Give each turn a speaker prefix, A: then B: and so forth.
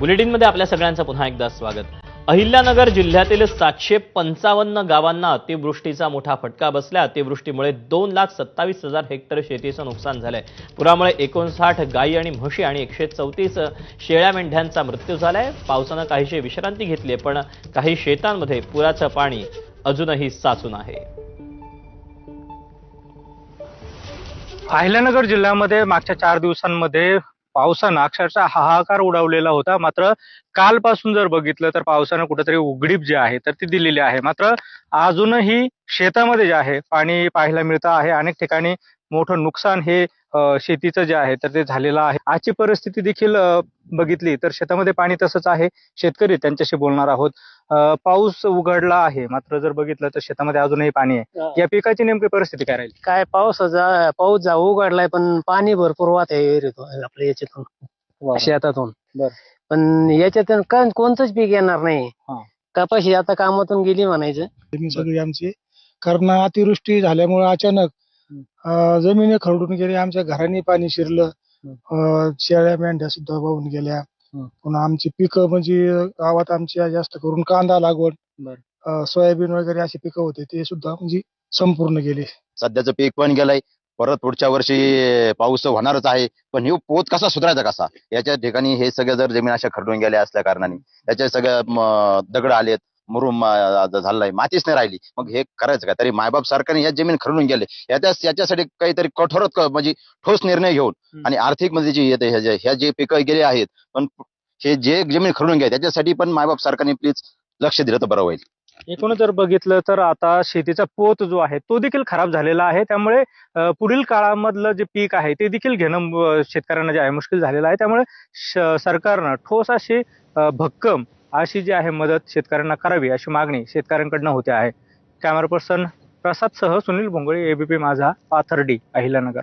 A: बुलेटिनमध्ये आपल्या सगळ्यांचं पुन्हा एकदा स्वागत. अहिल्यानगर जिल्ह्यातील सातशे पंचावन्न गावांना अतिवृष्टीचा मोठा फटका बसला अतिवृष्टीमुळे दोन लाख सत्तावीस हजार हेक्टर शेतीचं नुकसान झालंय. पुरामुळे एकोणसाठ गायी आणि म्हशी आणि एकशे चौतीस शेळ्या मेंढ्यांचा मृत्यू झालाय. पावसानं काहीशी विश्रांती घेतली पण काही शेतांमध्ये पुराचं पाणी अजूनही साचून आहे.
B: अहिल्यानगर जिल्ह्यामध्ये मागच्या चार दिवसांमध्ये पावसानं अक्षरशः हाहाकार उडवलेला होता. मात्र कालपासून जर बघितलं तर पावसानं कुठेतरी उघडीप जी आहे तर ती दिलेली आहे. मात्र अजूनही शेतामध्ये जे आहे पाणी पाहायला मिळतं आहे. अनेक ठिकाणी मोठं नुकसान हे शेतीचं जे आहे तर ते झालेलं आहे. आजची परिस्थिती देखील बघितली तर शेतामध्ये पाणी तसंच आहे. शेतकरी त्यांच्याशी बोलणार आहोत. पाऊस उघडला आहे. मात्र जर बघितलं तर शेतामध्ये अजूनही पाणी आहे. या पिकाची नेमकी परिस्थिती काय राहील?
C: काय पावसाचा पाऊस जा उघडलाय पण पाणी भरपूर वाहत आहे आपल्या याच्यातून शेतातून.
B: बर.
C: पण याच्यातून काय कोणतंच पीक येणार नाही.
B: हा.
C: कपाशी आता कामातून गेली म्हणायचं.
D: जमीन सगळी आमची. कारण अतिवृष्टी झाल्यामुळे अचानक अं, जमिनी खरडून गेली आमच्या घरांनी पाणी शिरलं. अं, शेळ्या मेंढ्या सुद्धा वाहून गेल्या. पुन्हा आमची पिकं म्हणजे गावात आमच्या जास्त करून कांदा लागवड
B: बर.
D: अं, सोयाबीन वगैरे अशी पिकं होते ते सुद्धा म्हणजे संपूर्ण गेले.
E: सध्याचं पीक पण गेलंय. परत पुढच्या वर्षी पाऊस होणारच आहे. पण हे पोत कसा सुधारायचा कसा? याच्या ठिकाणी हे सगळं जर जमीन अशा खरडून गेल्या असल्या कारणाने त्याच्या सगळं म, दगड आलेत. मुरुम झालाय. मातीच नाही राहिली. मग हे करायचं का? तरी मायबाप सरकारने या जमीन खरडून गेले. याच्या याच्यासाठी काहीतरी कठोर म्हणजे ठोस निर्णय घेऊन. आणि आर्थिकमध्ये जी येते ह्या जे- ह्या जे पिकं गेले आहेत पण हे जे जमीन खरडून गेले त्याच्यासाठी पण मायबाप सरकारने प्लीज लक्ष दिलं तर बरं होईल.
B: एकूण जर बघितलं तर आता शेतीचा पोत जो आहे तो देखील खराब झालेला आहे. त्यामुळे पुढील काळामधलं जे पीक आहे ते देखील घेणं शेतकऱ्यांना जे आहे मुश्किल झालेलं आहे. त्यामुळे सरकारनं ठोस अशी भक्कम अशी जी आहे मदत शेतकऱ्यांना करावी अशी मागणी शेतकऱ्यांकडनं होते आहे. कॅमेरा पर्सन प्रसादसह सुनील भोंगळे एबीपी माझा पाथर्डी अहिल्यानगर.